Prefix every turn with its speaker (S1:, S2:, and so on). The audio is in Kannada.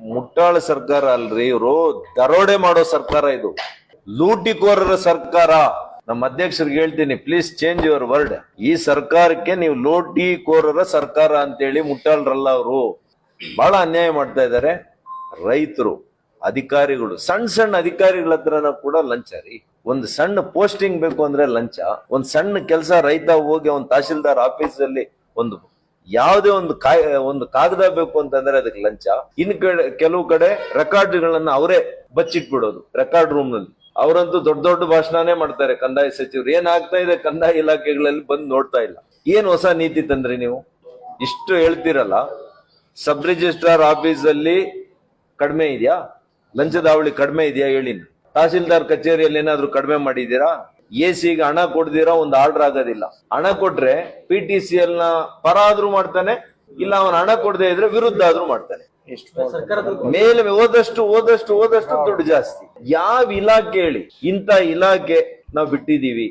S1: ಮುಟ್ಟಾಳ ಸರ್ಕಾರ ಅಲ್ರಿ ಇವರು? ದರೋಡೆ ಮಾಡೋ ಸರ್ಕಾರ ಇದು. ಲೂಟಿಕೋರರ ಸರ್ಕಾರ. ನಮ್ಮ ಅಧ್ಯಕ್ಷರಿಗೆ ಹೇಳ್ತೀನಿ ಪ್ಲೀಸ್ ಚೇಂಜ್ ಯುವರ್ ವರ್ಡ್ ಈ ಸರ್ಕಾರಕ್ಕೆ ನೀವು ಲೂಟಿಕೋರರ ಸರ್ಕಾರ ಅಂತೇಳಿ ಮುಟ್ಟಾಳ್ರಲ್ಲ ಅವರು. ಬಹಳ ಅನ್ಯಾಯ ಮಾಡ್ತಾ ಇದ್ದಾರೆ ರೈತರು, ಅಧಿಕಾರಿಗಳು ಸಣ್ಣ ಸಣ್ಣ ಅಧಿಕಾರಿಗಳ ಹತ್ರನ ಕೂಡ ಲಂಚ ರೀ. ಒಂದು ಸಣ್ಣ ಪೋಸ್ಟಿಂಗ್ ಬೇಕು ಅಂದ್ರೆ ಲಂಚ. ಒಂದ್ ಸಣ್ಣ ಕೆಲಸ ರೈತ ಹೋಗಿ ಒಂದು ತಹಶೀಲ್ದಾರ್ ಆಫೀಸಲ್ಲಿ ಒಂದು ಯಾವುದೇ ಒಂದು ಕಾಯ್, ಒಂದು ಕಾಗದ ಬೇಕು ಅಂತಂದ್ರೆ ಅದಕ್ಕೆ ಲಂಚ. ಇನ್ ಕಡೆ, ಕೆಲವು ಕಡೆ ರೆಕಾರ್ಡ್ಗಳನ್ನ ಅವರೇ ಬಚ್ಚಿಟ್ಬಿಡೋದು, ರೆಕಾರ್ಡ್ ರೂಮ್ನಲ್ಲಿ ಅವರಂತೂ ದೊಡ್ಡ ದೊಡ್ಡ ಭಾಷಣನೇ ಮಾಡ್ತಾರೆ ಕಂದಾಯ ಸಚಿವರು. ಏನಾಗ್ತಾ ಇದೆ ಕಂದಾಯ ಇಲಾಖೆಗಳಲ್ಲಿ ಬಂದು ನೋಡ್ತಾ ಇಲ್ಲ. ಏನ್ ಹೊಸ ನೀತಿ ತಂದ್ರಿ ನೀವು? ಇಷ್ಟು ಹೇಳ್ತಿರಲ್ಲ, ಸಬ್ ರಿಜಿಸ್ಟ್ರಾರ್ ಆಫೀಸ್ ಅಲ್ಲಿ ಕಡಿಮೆ ಇದೆಯಾ? ಲಂಚದಾವಳಿ ಕಡಿಮೆ ಇದೆಯಾ ಹೇಳಿ. ತಹಸೀಲ್ದಾರ್ ಕಚೇರಿಯಲ್ಲಿ ಏನಾದ್ರು ಕಡಿಮೆ ಮಾಡಿದೀರಾ ಎ ಸಿಗೆ ಹಣ ಕೊಡ್ದಿರೋ ಒಂದು ಆರ್ಡರ್ ಆಗೋದಿಲ್ಲ. ಹಣ ಕೊಟ್ರೆ ಪಿ ಟಿ ಸಿ ಎಲ್ನ ಪರ ಆದ್ರೂ ಮಾಡ್ತಾನೆ ಇಲ್ಲ ಅವನ ಹಣ ಕೊಡದೆ ಇದ್ರೆ ವಿರುದ್ಧ ಆದ್ರೂ ಮಾಡ್ತಾನೆ. ಮೇಲೆ ಓದಷ್ಟು ಓದಷ್ಟು ಓದಷ್ಟು ದುಡ್ಡು ಜಾಸ್ತಿ. ಯಾವ ಇಲಾಖೆ ಹೇಳಿ ಇಂಥ ಇಲಾಖೆ ನಾವು ಬಿಟ್ಟಿದೀವಿ